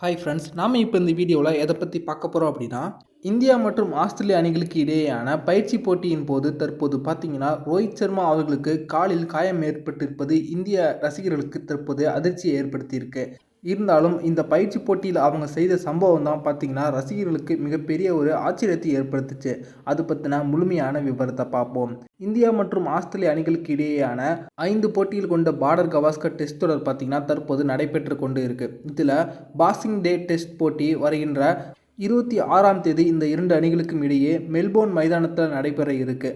Hi friends நாம் இப்போ இந்த வீடியோவில் எதை பற்றி பார்க்க போகிறோம் அப்படின்னா இந்தியா மற்றும் ஆஸ்திரேலிய அணிகளுக்கு இடையேயான பயிற்சி போட்டியின் போது தற்போது பார்த்தீங்கன்னா ரோஹித் சர்மா அவர்களுக்கு காலில் காயம் ஏற்பட்டிருப்பது இந்திய ரசிகர்களுக்கு தற்போது அதிர்ச்சியை ஏற்படுத்தியிருக்கு. இருந்தாலும் இந்த பயிற்சி போட்டியில் அவங்க செய்த சம்பவம் தான் பார்த்தீங்கன்னா ரசிகர்களுக்கு மிகப்பெரிய ஒரு ஆச்சரியத்தை ஏற்படுத்துச்சு. அது பற்றின முழுமையான விவரத்தை பார்ப்போம். இந்தியா மற்றும் ஆஸ்திரேலிய அணிகளுக்கு இடையேயான ஐந்து போட்டியில் கொண்ட பார்டர் கவாஸ்கர் டெஸ்ட் தொடர் பார்த்திங்கன்னா தற்போது நடைபெற்று கொண்டு இருக்குது இதில் பாக்ஸிங் டே டெஸ்ட் போட்டி வருகின்ற இருபத்தி ஆறாம் தேதி இந்த இரண்டு அணிகளுக்கும் இடையே மெல்போர்ன் மைதானத்தில் நடைபெற இருக்குது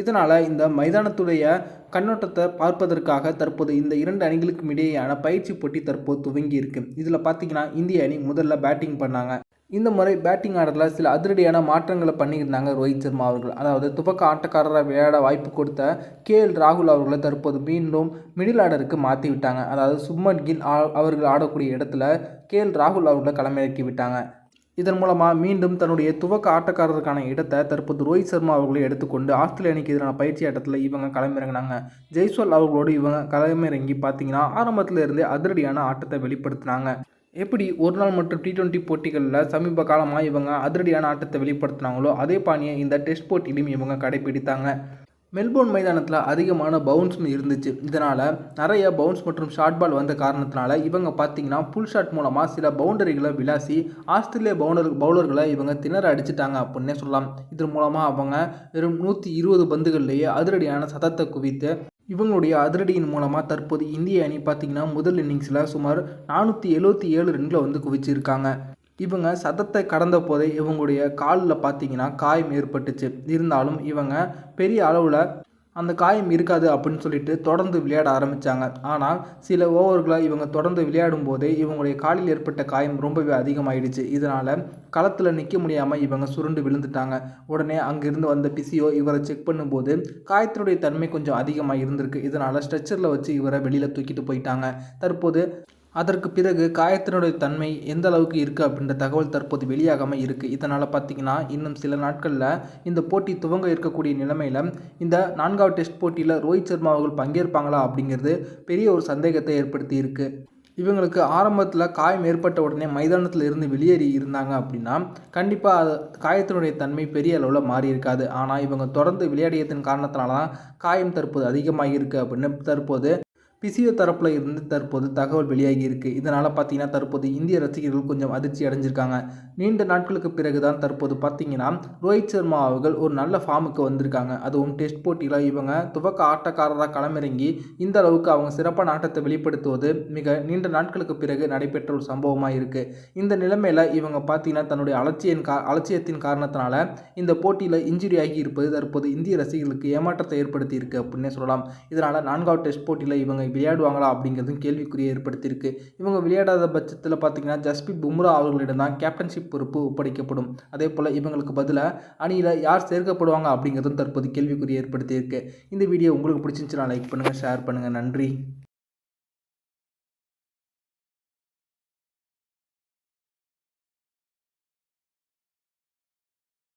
இதனால் இந்த மைதானத்துடைய கண்ணோட்டத்தை பார்ப்பதற்காக தற்போது இந்த இரண்டு அணிகளுக்கும் இடையேயான பயிற்சி போட்டி தற்போது துவங்கி இருக்கு. இதில் பார்த்தீங்கன்னா இந்திய அணி முதல்ல பேட்டிங் பண்ணாங்க. இந்த முறை பேட்டிங் ஆர்டரில் சில அதிரடியான மாற்றங்களை பண்ணியிருந்தாங்க ரோஹித் சர்மா அவர்கள். அதாவது துவக்க ஆட்டக்காரராக விளையாட வாய்ப்பு கொடுத்த கே எல் ராகுல் அவர்களை தற்போது மீண்டும் மிடில் ஆர்டருக்கு மாற்றி விட்டாங்க. அதாவது சுப்மன் கில் அவர்கள் ஆடக்கூடிய இடத்துல கே எல் ராகுல் அவர்களை களமிறக்கி விட்டாங்க. இதன் மூலமாக மீண்டும் தன்னுடைய துவக்க ஆட்டக்காரருக்கான இடத்தை தற்போது ரோஹித் சர்மா அவர்களை எடுத்துக்கொண்டு ஆஸ்திரேலிய அணிக்கு எதிரான பயிற்சி ஆட்டத்தில் இவங்க களமிறங்கினாங்க. ஜெய்ஸ்வால் அவர்களோடு இவங்க களமிறங்கி பார்த்தீங்கன்னா ஆரம்பத்தில் இருந்தே அதிரடியான ஆட்டத்தை வெளிப்படுத்தினாங்க. எப்படி ஒரு நாள் மற்றும் டி டுவெண்ட்டி போட்டிகளில் சமீப காலமாக இவங்க அதிரடியான ஆட்டத்தை வெளிப்படுத்தினாங்களோ அதே பாணியை இந்த டெஸ்ட் போட்டியிலும் இவங்க கடைபிடித்தாங்க. மெல்போர்ன் மைதானத்தில் அதிகமான பவுன்ஸ் இருந்துச்சு. இதனால் நிறைய பவுன்ஸ் மற்றும் ஷார்ட் பால் வந்த காரணத்தினால இவங்க பார்த்தீங்கன்னா புல் ஷாட் மூலமாக சில பவுண்டரிகளை விளாசி ஆஸ்திரேலிய பவுண்டர் பவுலர்களை இவங்க திணற அடிச்சிட்டாங்க அப்படின்னே சொல்லலாம். இதன் மூலமாக அவங்க வெறும் நூற்றி இருபது பந்துகள்லேயே அதிரடியான சதத்தை குவித்து இவங்களுடைய அதிரடியின் மூலமாக தற்போது இந்திய அணி பார்த்திங்கன்னா முதல் இன்னிங்ஸில் சுமார் நானூற்றி எழுபத்தி ஏழு ரன்களை வந்து குவிச்சிருக்காங்க. இவங்க சதத்தை கடந்த போதே இவங்களுடைய காலில் பார்த்தீங்கன்னா காயம் ஏற்பட்டுச்சு. இருந்தாலும் இவங்க பெரிய அளவில் அந்த காயம் இருக்காது அப்படின்னு சொல்லிட்டு தொடர்ந்து விளையாட ஆரம்பித்தாங்க ஆனால் சில ஓவர்களை இவங்க தொடர்ந்து விளையாடும் போதே இவங்களுடைய காலில் ஏற்பட்ட காயம் ரொம்பவே அதிகமாயிடுச்சு. இதனால் களத்தில் நிற்க முடியாமல் இவங்க சுருண்டு விழுந்துட்டாங்க. உடனே அங்கிருந்து வந்த பிசியோ இவரை செக் பண்ணும்போது காயத்தினுடைய தன்மை கொஞ்சம் அதிகமாக இருந்திருக்கு இதனால் ஸ்ட்ரெச்சரில் வச்சு இவரை வெளியில் தூக்கிட்டு போயிட்டாங்க. தற்போது அதற்கு பிறகு காயத்தினுடைய தன்மை எந்த அளவுக்கு இருக்குது அப்படின்ற தகவல் தற்போது வெளியாகாமல் இருக்குது இதனால் பார்த்திங்கன்னா இன்னும் சில நாட்களில் இந்த போட்டி துவங்க இருக்கக்கூடிய நிலைமையில் இந்த நான்காவது டெஸ்ட் போட்டியில் ரோஹித் சர்மா அவர்கள் பங்கேற்பாங்களா அப்படிங்கிறது பெரிய ஒரு சந்தேகத்தை ஏற்படுத்தி இருக்குது இவங்களுக்கு ஆரம்பத்தில் காயம் ஏற்பட்ட உடனே மைதானத்தில் இருந்து வெளியேறி இருந்தாங்க அப்படின்னா கண்டிப்பாக அது காயத்தினுடைய தன்மை பெரிய அளவில் மாறி இருக்காது. ஆனால் இவங்க தொடர்ந்து விளையாடியதன் காரணத்தினால தான் காயம் தற்போது அதிகமாக இருக்குது அப்படின்னு தற்போது பிசியோ தரப்பில் இருந்து தற்போது தகவல் வெளியாகி இருக்குது இதனால் பார்த்தீங்கன்னா தற்போது இந்திய ரசிகர்கள் கொஞ்சம் அதிர்ச்சி அடைஞ்சிருக்காங்க. நீண்ட நாட்களுக்கு பிறகு தான் தற்போது பார்த்தீங்கன்னா ரோஹித் சர்மா அவர்கள் ஒரு நல்ல ஃபார்முக்கு வந்திருக்காங்க. அதுவும் டெஸ்ட் போட்டியில் இவங்க துவக்க ஆட்டக்காரராக களமிறங்கி இந்த அளவுக்கு அவங்க சிறப்பான ஆட்டத்தை வெளிப்படுத்துவது மிக நீண்ட நாட்களுக்கு பிறகு நடைபெற்ற ஒரு சம்பவமாக இருக்குது இந்த நிலைமையில் இவங்க பார்த்தீங்கன்னா தன்னுடைய அலட்சியின் கா அலட்சியத்தின் காரணத்தினால இந்த போட்டியில் இன்ஜுரி ஆகி இருப்பது தற்போது இந்திய ரசிகர்களுக்கு ஏமாற்றத்தை ஏற்படுத்தி இருக்குது அப்படின்னே சொல்லலாம். இதனால் நான்காவது டெஸ்ட் போட்டியில் இவங்க விளையாடுவாங்களா அப்படிங்கிறதும் கேள்விக்குறியை ஏற்படுத்தியிருக்கு. இவங்க விளையாடாத பட்சத்தில் பார்த்தீங்கன்னா ஜஸ்பித் பும்ரா அவர்களிடம் தான் கேப்டன்ஷிப் பொறுப்பு ஒப்படைக்கப்படும். அதே போல் இவங்களுக்கு பதிலாக அணியில் யார் சேர்க்கப்படுவாங்க அப்படிங்கிறதும் தற்போது கேள்விக்குறியை ஏற்படுத்தியிருக்கு. இந்த வீடியோ உங்களுக்கு பிடிச்சிருந்துச்சுன்னா லைக் பண்ணுங்கள் ஷேர் பண்ணுங்கள் நன்றி.